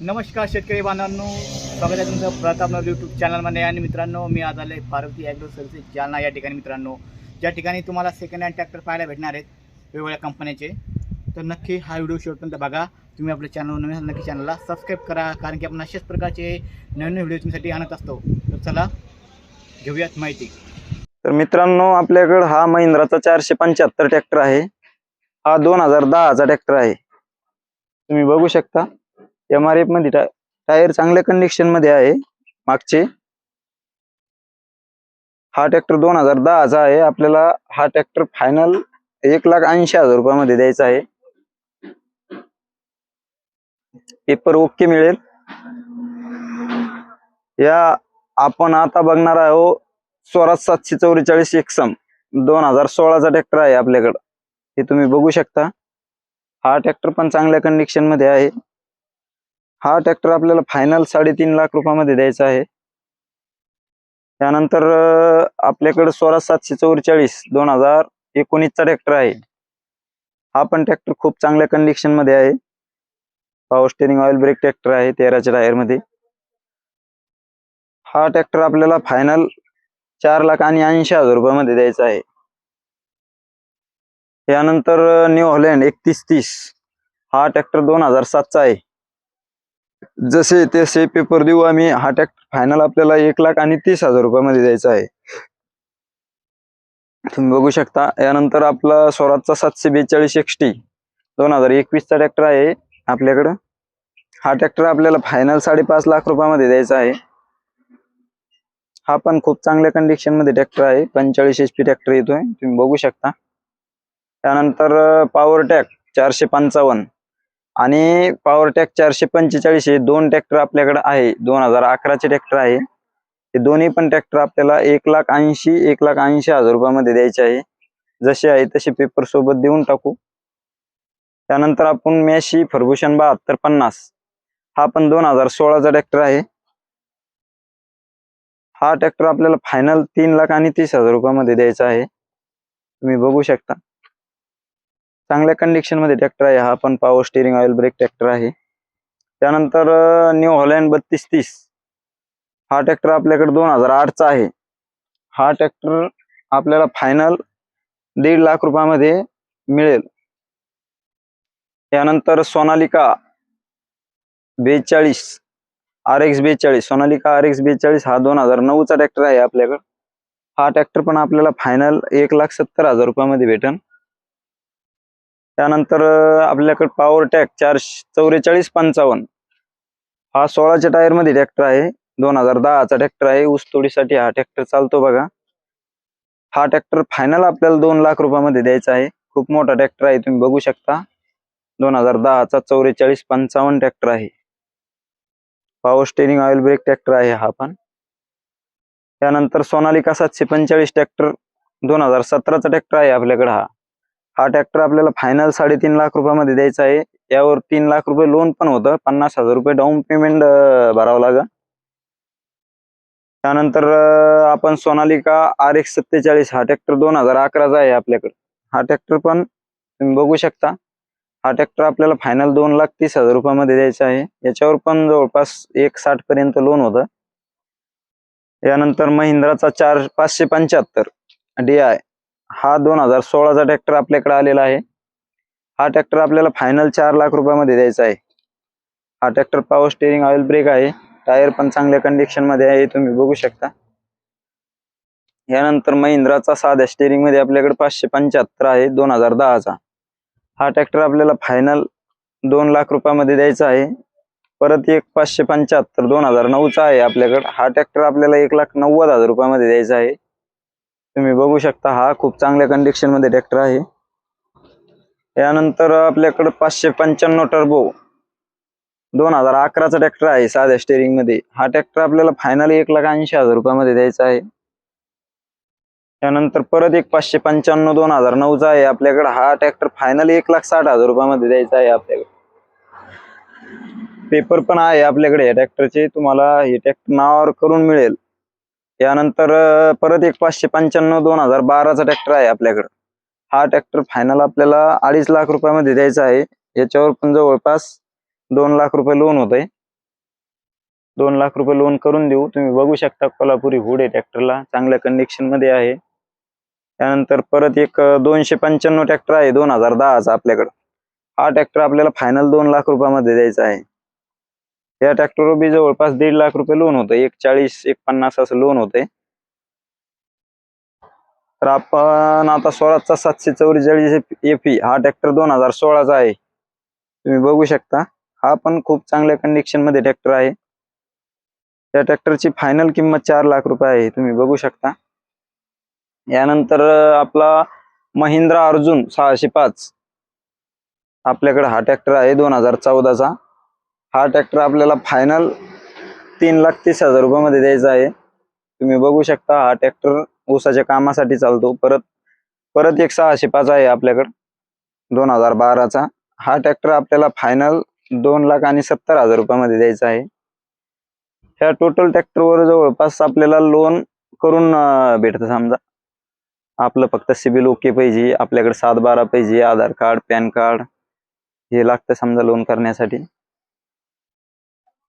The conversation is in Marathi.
नमस्कार शेतकरी बांधवांनो. स्वागत आहे तुमचं प्रतापनगर यूट्यूब चॅनलमध्ये आणि मित्रांनो मी आज आले पार्वती ॲग्रो सर्व्हिसेस जालना या ठिकाणी मित्रांनो. ज्या ठिकाणी तुम्हाला सेकंड हँड ट्रॅक्टर पाहायला भेटणार आहेत वेगवेगळ्या कंपन्याचे तर नक्की हा व्हिडिओ शेवटपर्यंत बघा. तुम्ही आपल्या चॅनल नवीन नक्की चॅनलला सबस्क्राईब करा. कारण की आपण अशाच प्रकारचे नवीन नवीन व्हिडिओ तुमच्यासाठी आणत असतो. तर चला घेऊयात माहिती. तर मित्रांनो आपल्याकडं हा महिंद्राचा चारशे पंच्याहत्तर ट्रॅक्टर आहे. हा दोन हजार दहाचा ट्रॅक्टर आहे. तुम्ही बघू शकता. एम आर एफमध्ये टायर चांगल्या कंडिशनमध्ये आहे. मागचे. हा ट्रॅक्टर दोन हजार दहाचा आहे. आपल्याला हा ट्रॅक्टर फायनल एक लाख ऐंशी हजार रुपयामध्ये द्यायचा आहे. पेपर ओके मिळेल. या आपण आता बघणार आहोत स्वराज सातशे चौवेचाळीस एक्सम दोन हजार सोळाचा ट्रॅक्टर आहे आपल्याकडं. हे तुम्ही बघू शकता. हा ट्रॅक्टर पण चांगल्या कंडिशनमध्ये आहे. हा ट्रॅक्टर आपल्याला फायनल साडेतीन लाख रुपयामध्ये द्यायचा आहे. त्यानंतर आपल्याकडे सोळा सातशे चौवेचाळीस दोन हजार एकोणीसचा ट्रॅक्टर आहे. हा पण ट्रॅक्टर खूप चांगल्या कंडिशनमध्ये आहे. Power steering oil brake tractor आहे तेराच्या टायरमध्ये. हा ट्रॅक्टर आपल्याला फायनल चार लाख आणि ऐंशी हजार रुपयामध्ये द्यायचा आहे. त्यानंतर न्यू हॉलँड एकतीस तीस. हा ट्रॅक्टर दोन हजार सातचा आहे. जसे तसे पेपर देऊ आम्ही. हा ट्रॅक्टर फायनल आपल्याला एक लाख आणि तीस हजार रुपयामध्ये द्यायचा आहे. तुम्ही बघू शकता यानंतर आपला स्वराजचा सातशे बेचाळीस एक्सटी दोन हजार एकवीसचा ट्रॅक्टर आहे आपल्याकडं. हा ट्रॅक्टर आपल्याला फायनल साडेपाच लाख रुपयामध्ये द्यायचा आहे. हा पण खूप चांगल्या कंडिशनमध्ये ट्रॅक्टर आहे. पंचेचाळीस एच पी ट्रॅक्टर येतोय. तुम्ही बघू शकता. त्यानंतर पॉवर टॅक चारशे पंचावन्न. आणि पॉवर टॅक चारशे पंचेचाळीस हे दोन ट्रॅक्टर आपल्याकडे आहे. दोन हजार अकराचे ट्रॅक्टर आहे. हे दोन्ही पण ट्रॅक्टर आपल्याला एक लाख ऐंशी एक लाख ऐंशी हजार रुपयामध्ये द्यायचे आहे. जसे आहे तसे पेपर सोबत देऊन टाकू. त्यानंतर आपण मॅशी फर्गुशन बहात्तर पन्नास. हा पण दोन हजार सोळाचा ट्रॅक्टर आहे. हा ट्रॅक्टर आपल्याला फायनल तीन लाख आणि तीस हजार रुपयामध्ये द्यायचा आहे. तुम्ही बघू शकता. चांगल्या कंडिशनमध्ये ट्रॅक्टर आहे. हा पण power steering oil brake tractor आहे. त्यानंतर न्यू हॉलँड बत्तीस तीस. हा ट्रॅक्टर आपल्याकडे दोन हजार आठचा आहे. हा ट्रॅक्टर आपल्याला फायनल दीड लाख रुपयामध्ये मिळेल. त्यानंतर सोनालिका बेचाळीस. आर एक्स बेचाळीस. सोनालिका आर एक्स बेचाळीस हा दोन हजार नऊचा ट्रॅक्टर आहे आपल्याकडं. हा ट्रॅक्टर पण आपल्याला फायनल एक लाख सत्तर हजार रुपयामध्ये भेटन त्यानंतर आपल्याकडे पॉवर टॅक चारशे चौवेचाळीस पंचावन्न. हा सोळाच्या टायरमध्ये ट्रॅक्टर आहे. दोन हजार दहाचा ट्रॅक्टर आहे. ऊसतोडीसाठी हा ट्रॅक्टर चालतो बघा. हा ट्रॅक्टर फायनल आपल्याला दोन लाख रुपयामध्ये द्यायचा आहे. खूप मोठा ट्रॅक्टर आहे. तुम्ही बघू शकता. दोन हजार दहाचा चौवेचाळीस पंचावन्न ट्रॅक्टर आहे. Power steering oil brake tractor आहे हा पण. त्यानंतर सोनालिका सातशे पंचेचाळीस ट्रॅक्टर दोन हजार सतराचा ट्रॅक्टर आहे आपल्याकडे हा. हा ट्रॅक्टर आपल्याला फायनल साडेतीन लाख रुपयामध्ये द्यायचा आहे. यावर तीन लाख रुपये लोन पण होतं. पन्नास हजार रुपये डाऊन पेमेंट भरावं लागेल. त्यानंतर आपण सोनालिका आर एक्स सत्तेचाळीस हा ट्रॅक्टर दोन हजार अकराचा आहे आपल्याकडे. हा ट्रॅक्टर पण तुम्ही बघू शकता. हा ट्रॅक्टर आपल्याला फायनल दोन लाख तीस हजार रुपयामध्ये द्यायचा आहे. याच्यावर पण जवळपास एक साठ पर्यंत लोन होतं. यानंतर महिंद्राचा चार पाचशे पंच्याहत्तर डी आय हा दोन हजार सोळाचा ट्रॅक्टर आपल्याकडे आलेला आहे. हा ट्रॅक्टर आपल्याला फायनल चार लाख रुपयामध्ये द्यायचा आहे. हा tractor power steering oil brake आहे. टायर पण चांगल्या कंडिशनमध्ये आहे तुम्ही बघू शकता. यानंतर महिंद्राचा साध्या स्टेरिंगमध्ये आपल्याकडे पाचशे पंच्याहत्तर आहे दोन हजार दहाचा. हा ट्रॅक्टर आपल्याला फायनल दोन लाख रुपयामध्ये द्यायचा आहे. परत एक पाचशे पंच्याहत्तर दोन हजार नऊचा आहे आपल्याकडं. हा ट्रॅक्टर आपल्याला एक लाख नव्वद हजार रुपयामध्ये द्यायचा आहे. तुम्ही बघू शकता हा खूप चांगल्या कंडिशनमध्ये ट्रॅक्टर आहे. यानंतर आपल्याकडे पाचशे पंच्याण्णव टर्बो दोन हजार अकराचा ट्रॅक्टर आहे साध्या स्टेरिंगमध्ये. हा ट्रॅक्टर आपल्याला फायनल एक लाख ऐंशी हजार रुपयामध्ये द्यायचा आहे. त्यानंतर परत एक पाचशे पंच्याण्णव दोन हजार नऊचा आहे. आपल्याकडे हा ट्रॅक्टर फायनल एक लाख साठ हजार रुपयामध्ये द्यायचा आहे आपल्याकडे. पेपर पण आहे आपल्याकडे या ट्रॅक्टरचे तुम्हाला हे ट्रॅक्टर नावावर करून मिळेल. यानंतर परत एक पाचशे पंच्याण्णव दोन हजार बाराचा ट्रॅक्टर आहे आपल्याकडं. हा ट्रॅक्टर फायनल आपल्याला अडीच लाख रुपयामध्ये द्यायचा आहे. याच्यावर पण जवळपास दोन लाख रुपये लोन होत आहे दोन लाख रुपये लोन करून देऊ. तुम्ही बघू शकता कोल्हापुरी हुड आहे ट्रॅक्टरला चांगल्या कंडिशनमध्ये आहे. त्यानंतर परत एक दोनशे पंच्याण्णव ट्रॅक्टर आहे दोन हजार दहाचा आपल्याकडं. हा ट्रॅक्टर आपल्याला फायनल दोन लाख रुपयामध्ये द्यायचा आहे. या ट्रॅक्टरवर बी जवळपास दीड लाख रुपये लोन होतं. एक चाळीस एक पन्नास असं लोन होतंय तर आपण आता स्वराजचा सातशे चौवेचाळीस एफ हा ट्रॅक्टर दोन हजार सोळाचा आहे. तुम्ही बघू शकता हा पण खूप चांगल्या कंडिशनमध्ये ट्रॅक्टर आहे. या ट्रॅक्टरची फायनल किंमत चार लाख रुपये आहे. तुम्ही बघू शकता. यानंतर आपला महिंद्रा अर्जुन सहाशे पाच. आपल्याकडे हा ट्रॅक्टर आहे दोन हजार चौदाचा. हा ट्रॅक्टर आपल्याला फायनल तीन लाख तीस हजार रुपयामध्ये द्यायचा आहे. तुम्ही बघू शकता हा ट्रॅक्टर ऊसाच्या कामासाठी चालतो. परत परत एक सहाशे पाच आहे आपल्याकडं दोन हजार बाराचा. हा ट्रॅक्टर आपल्याला फायनल दोन लाख आणि सत्तर हजार रुपयामध्ये द्यायचा आहे. ह्या टोटल ट्रॅक्टरवर जवळपास आपल्याला लोन करून भेटतं समजा. आपलं फक्त सिबिल ओके पाहिजे आपल्याकडे सात बारा पाहिजे आधार कार्ड पॅन कार्ड हे लागतं समजा लोन करण्यासाठी.